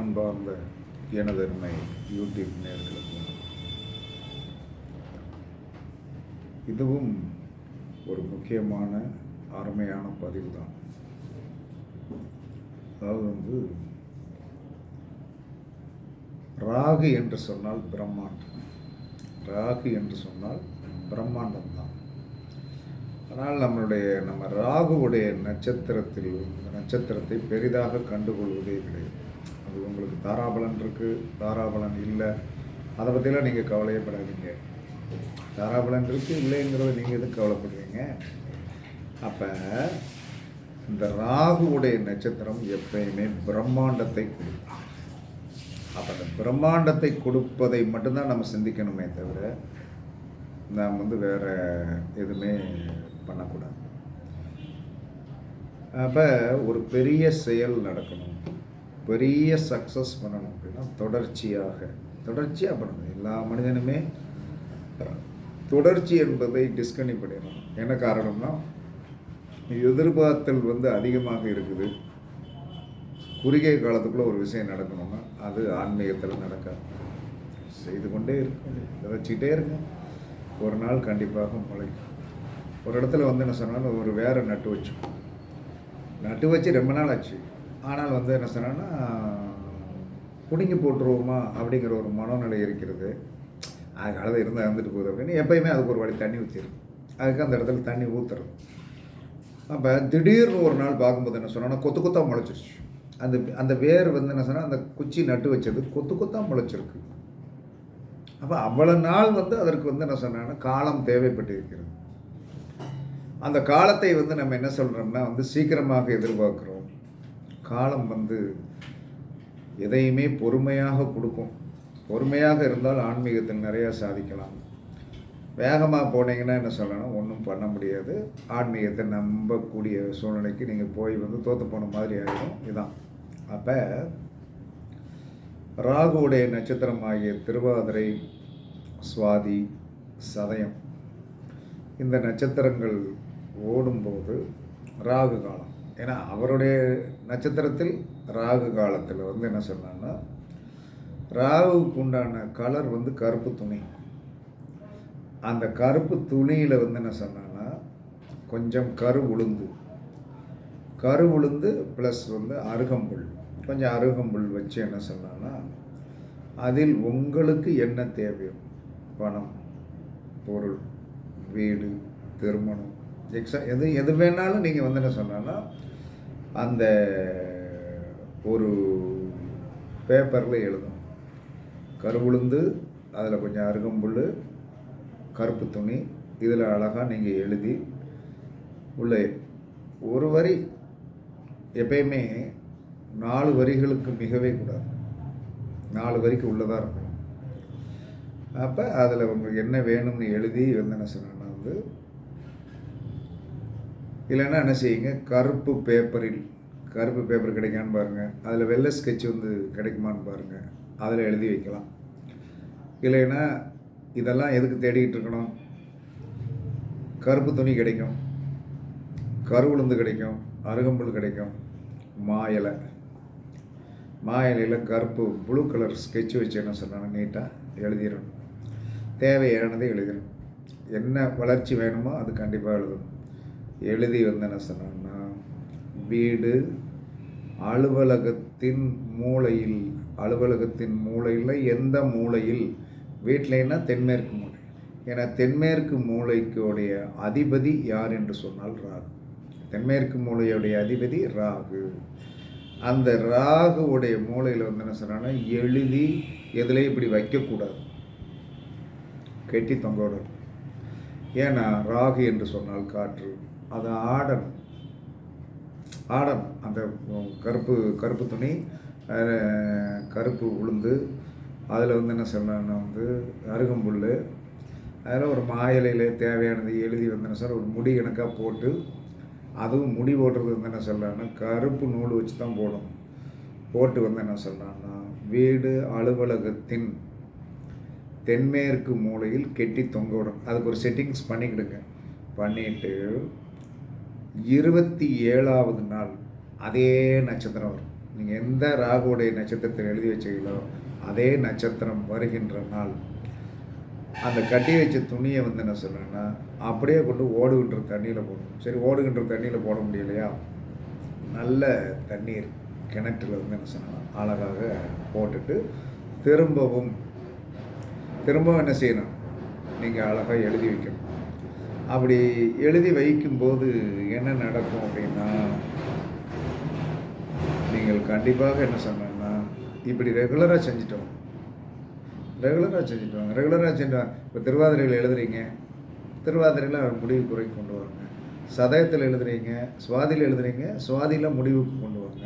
அன்பார்ந்த எனதருமை யூடியூப் நேர்களுக்கும் இதுவும் ஒரு முக்கியமான அருமையான பதிவு தான் அதாவது வந்து ராகு என்று சொன்னால் பிரம்மாண்டம். ராகு என்று சொன்னால் பிரம்மாண்டம் தான் ஆனால் நம்மளுடைய நம்ம ராகுவுடைய நட்சத்திரத்தில் இந்த நட்சத்திரத்தை பெரிதாக கண்டுகொள்வதே கிடையாது. அது உங்களுக்கு தாராபலன் இருக்குது தாராபலன் இல்லை. அதை பற்றிலாம் நீங்கள் கவலையப்படாதீங்க. தாராபலன் இருக்குது இல்லைங்கிறத நீங்கள் எதுக்கு கவலைப்படுறீங்க? அப்போ இந்த ராகுவுடைய நட்சத்திரம் எப்பயுமே பிரம்மாண்டத்தை கொடுக்கும். அப்போ அந்த பிரம்மாண்டத்தை கொடுப்பதை மட்டும்தான் நம்ம சிந்திக்கணுமே தவிர நாம் வந்து வேறு எதுவுமே பண்ணக்கூடாது. அப்போ ஒரு பெரிய செயல் நடக்கணும். பெரிய சக்ஸஸ் பண்ணணும் அப்படின்னா தொடர்ச்சியாக தொடர்ச்சியாக பண்ணணும். எல்லா மனிதனுமே தொடர்ச்சி என்பதை டிஸ்கனி பண்ணிடணும். என்ன காரணம்னா எதிர்பார்த்தல் வந்து அதிகமாக இருக்குது. குறுகிய காலத்துக்குள்ளே ஒரு விஷயம் நடக்கணும்னா அது ஆன்மீகத்தில் நடக்காது. செய்து கொண்டே இருக்கும் விதைச்சிக்கிட்டே இருக்கும் ஒரு நாள் கண்டிப்பாக முளைக்கும். ஒரு இடத்துல வந்து என்ன சொன்னாலும் ஒரு வேற நட்டு வச்சோம். நட்டு வச்சு ரொம்ப நாள் ஆச்சு. ஆனால் வந்து என்ன சொன்னான்னா பிடுங்கி போட்டுருவோமா அப்படிங்கிற ஒரு மனநிலை இருக்கிறது. அது காலத்தில் இருந்தால் இருந்துட்டு போகுது அப்படின்னு எப்பயுமே அதுக்கு ஒரு வழி தண்ணி ஊற்றிடும் அதுக்கு அந்த இடத்துல தண்ணி ஊற்றுறது அப்போ திடீர்னு ஒரு நாள் பார்க்கும்போது என்ன சொன்னோன்னா கொத்து கொத்தாக முளைச்சிருச்சு. அந்த அந்த வேர் வந்து என்ன சொன்னால் அந்த குச்சி நட்டு வச்சது கொத்து கொத்தாக முளைச்சிருக்கு. அப்போ அவ்வளோ நாள் வந்து அதற்கு வந்து என்ன சொன்னாங்கன்னா காலம் தேவைப்பட்டு இருக்கிறது அந்த காலத்தை வந்து நம்ம என்ன சொல்கிறோம்னா வந்து சீக்கிரமாக எதிர்பார்க்குறோம். காலம் வந்து எதையுமே பொறுமையாக கொடுக்கும். பொறுமையாக இருந்தால் ஆன்மீகத்தில் நிறையா சாதிக்கலாம். வேகமாக போனீங்கன்னா என்ன சொல்லணும்? ஒன்றும் பண்ண முடியாது. ஆன்மீகத்தை நம்பக்கூடிய சூழ்நிலைக்கு நீங்கள் போய் வந்து தோற்று போன மாதிரி ஆகிடும் இதான். அப்போ ராகுவுடைய நட்சத்திரம் ஆகிய திருவாதிரை சுவாதி சதயம் இந்த நட்சத்திரங்கள் ஓடும்போது ராகு காலம். ஏன்னா அவருடைய நட்சத்திரத்தில் ராகு காலத்தில் வந்து என்ன சொன்னான்னா ராகுவுக்கு உண்டான கலர் வந்து கருப்பு துணி. அந்த கருப்பு துணியில் வந்து என்ன சொன்னான்னா கொஞ்சம் கரு உளுந்து. கரு உளுந்து ப்ளஸ் வந்து அருகம்புல். கொஞ்சம் அருகம்புல் வச்சு என்ன சொன்னான்னா அதில் உங்களுக்கு என்ன தேவையோ பணம் பொருள் வீடு திருமணம் எக்ஸா எது எது வேணாலும் நீங்கள் வந்து என்ன சொன்னான்னா அந்த ஒரு பேப்பரில் எழுதணும். கருவுளுந்து அதில் கொஞ்சம் அருகம்புல் கருப்பு துணி இதில் அழகாக நீங்கள் எழுதி உள்ள ஒரு வரி எப்பயுமே நாலு வரிகளுக்கு மிகவே கூடாது. நாலு வரிக்கு உள்ளதாக இருக்கணும். அப்போ அதில் உங்களுக்கு என்ன வேணும்னு எழுதி வந்து என்ன சொன்னேன்னா வந்து இல்லைன்னா என்ன செய்யுங்க? கருப்பு பேப்பரில் கருப்பு பேப்பர் கிடைக்கான்னு பாருங்கள் அதில் வெள்ளை ஸ்கெட்ச் வந்து கிடைக்குமான்னு பாருங்கள் அதில் எழுதி வைக்கலாம். இல்லைன்னா இதெல்லாம் எதுக்கு தேடிக்கிட்டு இருக்கணும்? கருப்பு துணி கிடைக்கும். கருவுளுந்து கிடைக்கும். அருகம்புல் கிடைக்கும். மா இலை மா இலையில் கருப்பு ப்ளூ கலர் ஸ்கெட்ச் வச்சு என்ன சொன்னாங்க? நீட்டாக எழுதிடணும். தேவையானதை எழுதிடணும் என்ன வளர்ச்சி வேணுமோ அது கண்டிப்பாக எழுதணும். எழுதி வந்து என்ன சொன்னாங்கன்னா வீடு அலுவலகத்தின் மூலையில் அலுவலகத்தின் மூலையில் எந்த மூலையில்? வீட்டிலேன்னா தென்மேற்கு மூலை. ஏன்னா தென்மேற்கு மூளைக்குடைய அதிபதி யார் என்று சொன்னால் ராகு. தென்மேற்கு மூலையுடைய அதிபதி ராகு. அந்த ராகுவுடைய மூளையில் வந்து என்ன சொன்னான்னா எழுதி எதுலேயும் இப்படி வைக்கக்கூடாது. கெட்டி தொங்கோடணும் ஏன்னா ராகு என்று சொன்னால் காற்று. அது ஆடன் ஆடம். அந்த கருப்பு கருப்பு துணி கருப்பு உளுந்து அதில் வந்து என்ன சொல்லணும்னா வந்து அருகம்புல் அதில் ஒரு மாயிலையில் தேவையானது எழுதி வந்தேன்னு சார் ஒரு முடி கணக்காக போட்டு அதுவும் முடி போடுறது வந்து என்ன சொல்லலாம்னா கருப்பு நூல் வச்சு தான் போடும் போட்டு வந்து என்ன சொல்லலாம்னா வீடு அலுவலகத்தின் தென்மேற்கு மூலையில் கெட்டி தொங்க விடும் அதுக்கு ஒரு செட்டிங்ஸ் பண்ணிக்கிடுங்க. பண்ணிட்டு இருபத்தி ஏழாவது நாள் அதே நட்சத்திரம் வரும். நீங்கள் எந்த ராகுடைய நட்சத்திரத்தில் எழுதி வச்சீங்களோ அதே நட்சத்திரம் வருகின்ற நாள். அந்த கட்டி வச்ச துணியை வந்து என்ன சொல்கிறேன்னா அப்படியே கொண்டு ஓடுகின்ற தண்ணியில் போடணும். சரி ஓடுகின்ற தண்ணியில் போட முடியலையா? நல்ல தண்ணீர் கிணற்றில் வந்து என்ன சொன்னால் அழகாக போட்டுட்டு திரும்பவும் திரும்பவும் என்ன செய்யணும்? நீங்கள் அழகாக எழுதி வைக்கணும். அப்படி எழுதி வைக்கும்போது என்ன நடக்கும் அப்படின்னா நீங்கள் கண்டிப்பாக என்ன சொன்னேன்னா இப்படி ரெகுலராக செஞ்சுட்டோம். ரெகுலராக செஞ்சுட்டு ரெகுலராக செஞ்சுட்டு இப்போ திருவாதிரையில் எழுதுறீங்க. திருவாதிரையில் முடிவு குறை கொண்டு வாங்க சதயத்தில் எழுதுறீங்க சுவாதியில் எழுதுறீங்க சுவாதியில் முடிவுக்கு கொண்டு வாங்க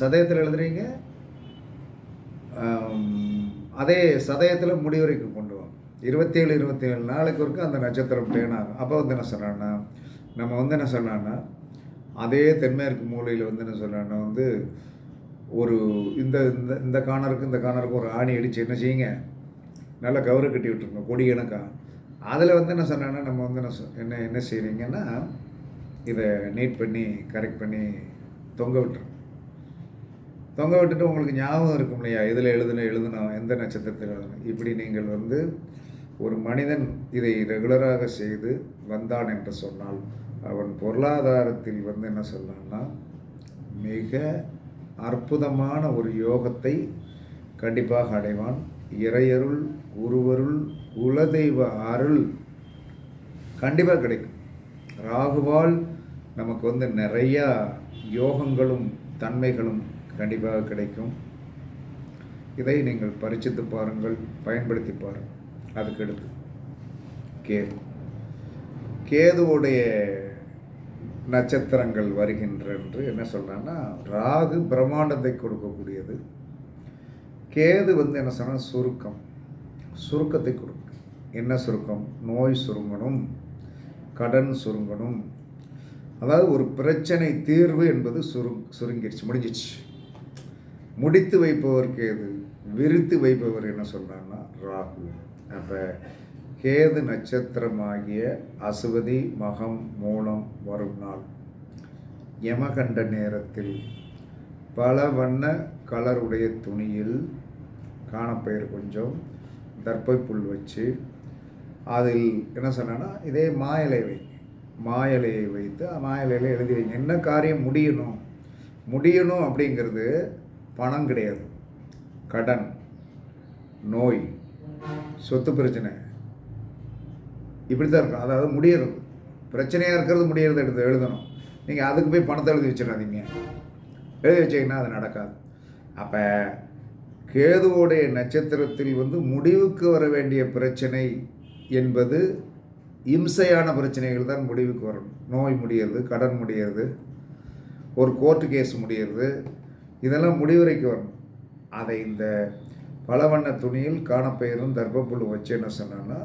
சதயத்தில் எழுதுறீங்க அதே சதயத்தில் முடிவுரைக்கு கொண்டு இருபத்தேழு இருபத்தேழு நாளைக்கு வரைக்கும் அந்த நட்சத்திரம் டேன் ஆகும். அப்போ வந்து என்ன சொன்னான்னா நம்ம வந்து என்ன சொன்னான்னா அதே தென்மேற்கு மூலையில் வந்து என்ன சொன்னான்னா வந்து ஒரு இந்த இந்த இந்த கார்னருக்கு இந்த கார்னருக்கு ஒரு ஆணி அடித்து என்ன செய்யுங்க? நல்லா கவரு கட்டி விட்டுருங்க கொடி கணக்கா. அதில் வந்து என்ன சொன்னான்னா நம்ம வந்து என்ன சொ- என்ன என்ன செய்கிறீங்கன்னா இதை நீட் பண்ணி கரெக்ட் பண்ணி தொங்க விட்டுருங்க தொங்க விட்டுட்டு உங்களுக்கு ஞாபகம் இருக்கும் இல்லையா இதில் எழுதுன எழுதணும் எந்த நட்சத்திரத்தில் எழுதணும் இப்படி நீங்கள் வந்து ஒரு மனிதன் இதை ரெகுலராக செய்து வந்தான் என்று சொன்னால் அவன் பொருளாதாரத்தில் வந்து என்ன சொல்லலாம்னா மிக அற்புதமான ஒரு யோகத்தை கண்டிப்பாக அடைவான். இறையருள் குருவருள் குலதெய்வ அருள் கண்டிப்பாக கிடைக்கும். ராகுவால் நமக்கு வந்து நிறையா யோகங்களும் தன்மைகளும் கண்டிப்பாக கிடைக்கும். இதை நீங்கள் பரிச்சித்து பாருங்கள் பயன்படுத்தி பாருங்கள். அதுக்கடுத்து கேது. கேதுவுடைய நட்சத்திரங்கள் வருகின்ற என்று என்ன சொல்கிறான்னா ராகு பிரம்மாண்டத்தை கொடுக்கக்கூடியது. கேது வந்து என்ன சொன்னால் சுருக்கம். சுருக்கத்தை கொடுக்கும். என்ன சுருக்கம்? நோய் சுருங்கணும் கடன் சுருங்கணும். அதாவது ஒரு பிரச்சனை தீர்வு என்பது சுரு சுருங்கிருச்சு முடிஞ்சிச்சு முடித்து வைப்பவர் கேது விரித்து வைப்பவர் என்ன சொல்கிறாங்கன்னா ராகு. அப்போ கேது நட்சத்திரமாகிய அசுவதி மகம் மூலம் வரும் நாள். யமகண்ட நேரத்தில் பல வண்ண கலருடைய துணியில் காணப்பெயர் கொஞ்சம் தர்ப்பை புல் வச்சு அதில் என்ன சொன்னேன்னா இதே மாயலை வை மாயலையை வைத்து மாயலையில் எழுதி வைங்க என்ன காரியம்? முடியணும். முடியணும் அப்படிங்கிறது பணம் கிடையாது. கடன் நோய் சொத்து பிரச்சனை. இப்படி தான் இருக்கும். அதாவது முடியறது. பிரச்சனையாக இருக்கிறது முடியறது எடுத்து எழுதணும். நீங்கள் அதுக்கு போய் பணத்தை எழுதி வச்சிடாதீங்க. எழுதி வச்சீங்கன்னா அது நடக்காது. அப்போ கேதுவோடைய நட்சத்திரத்தில் வந்து முடிவுக்கு வர வேண்டிய பிரச்சனை என்பது இம்சையான பிரச்சனைகள் தான் முடிவுக்கு வரும். நோய் முடியறது கடன் முடியறது ஒரு கோர்ட்டு கேஸ் முடியறது இதெல்லாம் முடிவுரைக்கு வரணும் அதை இந்த பலவண்ண துணியில் காணப்பெயரும் தர்ப்பப்புழு வச்சு என்ன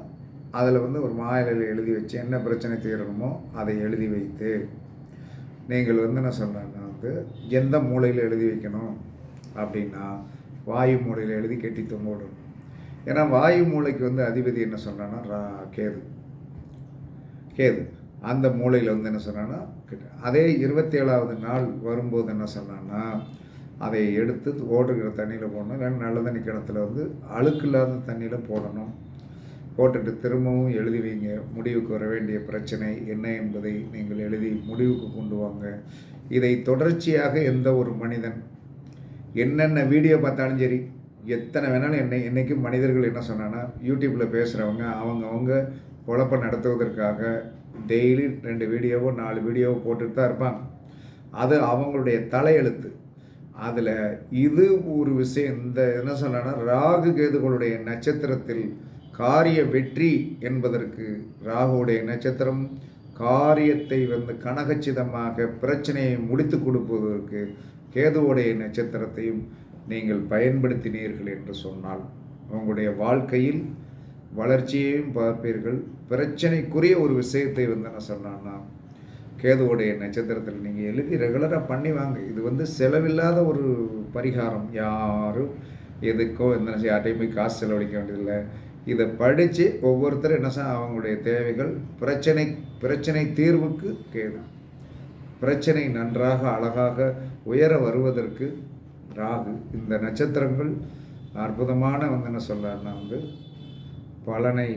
அதில் வந்து ஒரு மாயிலையில் எழுதி வச்சு என்ன பிரச்சனை தீரணுமோ அதை எழுதி வைத்து. நீங்கள் வந்து என்ன சொன்னேன்னா வந்து எந்த மூலையில் எழுதி வைக்கணும்? அப்படின்னா வாயு மூலையில் எழுதி கெட்டி தொங்க விடணும் ஏன்னா வாயு மூளைக்கு வந்து அதிபதி என்ன சொன்னான்னா ரா கேது. கேது. அந்த மூலையில் வந்து என்ன சொன்னான்னா அதே இருபத்தேழாவது நாள் வரும்போது என்ன சொன்னான்னா அதை எடுத்து ஓடுகிற தண்ணியில் போடணும். இல்லைன்னா நல்ல தண்ணி கிணத்துல வந்து அழுக்கு இல்லாத தண்ணியில் போடணும். போட்டுட்டு திரும்பவும் எழுதி வைங்க. முடிவுக்கு வர வேண்டிய பிரச்சனை என்ன என்பதை நீங்கள் எழுதி முடிவுக்கு கொண்டு வாங்க. இதை தொடர்ச்சியாக எந்த ஒரு மனிதன் என்னென்ன வீடியோ பார்த்தாலும் சரி எத்தனை வேணாலும் என்னை என்றைக்கும் மனிதர்கள் என்ன சொன்னான்னா யூடியூப்பில் பேசுகிறவங்க அவங்கவுங்க குழப்பம் நடத்துவதற்காக டெய்லி ரெண்டு வீடியோவோ நாலு வீடியோவோ போட்டுட்டு தான் இருப்பாங்க. அது அவங்களுடைய தலையெழுத்து. அதில் இது ஒரு விஷயம் இந்த என்ன சொன்னா ராகு கேதுகளுடைய நட்சத்திரத்தில் காரிய வெற்றி என்பதற்கு ராகுவுடைய நட்சத்திரம் காரியத்தை வந்து கனகச்சிதமாக பிரச்சனையை முடித்து கொடுப்பதற்கு கேதுவுடைய நட்சத்திரத்தையும் நீங்கள் பயன்படுத்தினீர்கள் என்று சொன்னால் உங்களுடைய வாழ்க்கையில் வளர்ச்சியையும் பார்ப்பீர்கள். பிரச்சனைக்குரிய ஒரு விஷயத்தை வந்து என்ன சொன்னான்னா கேதுவுடைய நட்சத்திரத்தில் நீங்கள் எழுதி ரெகுலராக பண்ணி வாங்க. இது வந்து செலவில்லாத ஒரு பரிகாரம். யாரும் எதுக்கோ எந்த யார்ட்டையும் போய் காசு செலவழிக்க வேண்டியதில்லை. இதை படித்து ஒவ்வொருத்தரும் என்ன அவங்களுடைய தேவைகள் பிரச்சனை பிரச்சனை தீர்வுக்கு கேது. பிரச்சனை நன்றாக அழகாக உயர வருவதற்கு ராகு. இந்த நட்சத்திரங்கள் அற்புதமான வந்து என்ன சொல்கிறாருன்னா வந்து பலனை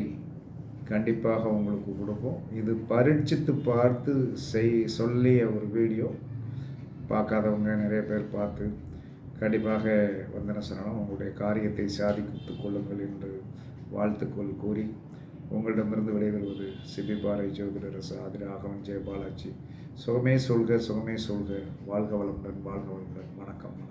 கண்டிப்பாக உங்களுக்கு கொடுக்கும் இது பரீட்சித்து பார்த்து செய் சொல்லிய ஒரு வீடியோ. பார்க்காதவங்க நிறைய பேர் பார்த்து கண்டிப்பாக வந்தன என்ன சொன்னாலும் உங்களுடைய காரியத்தை சாதித்துக் கொள்ளுங்கள் என்று வாழ்த்துக்கள் கூறி உங்களிடமிருந்து விடைபெறுவது சிபி பாறை ஜோதிடர் சாதி ராகவன் ஜெயபாலாஜி. சுகமே சொல்க சுகமே சொல்க. வாழ்க வளமுடன் வாழ்க வளமுடன். வணக்கம்.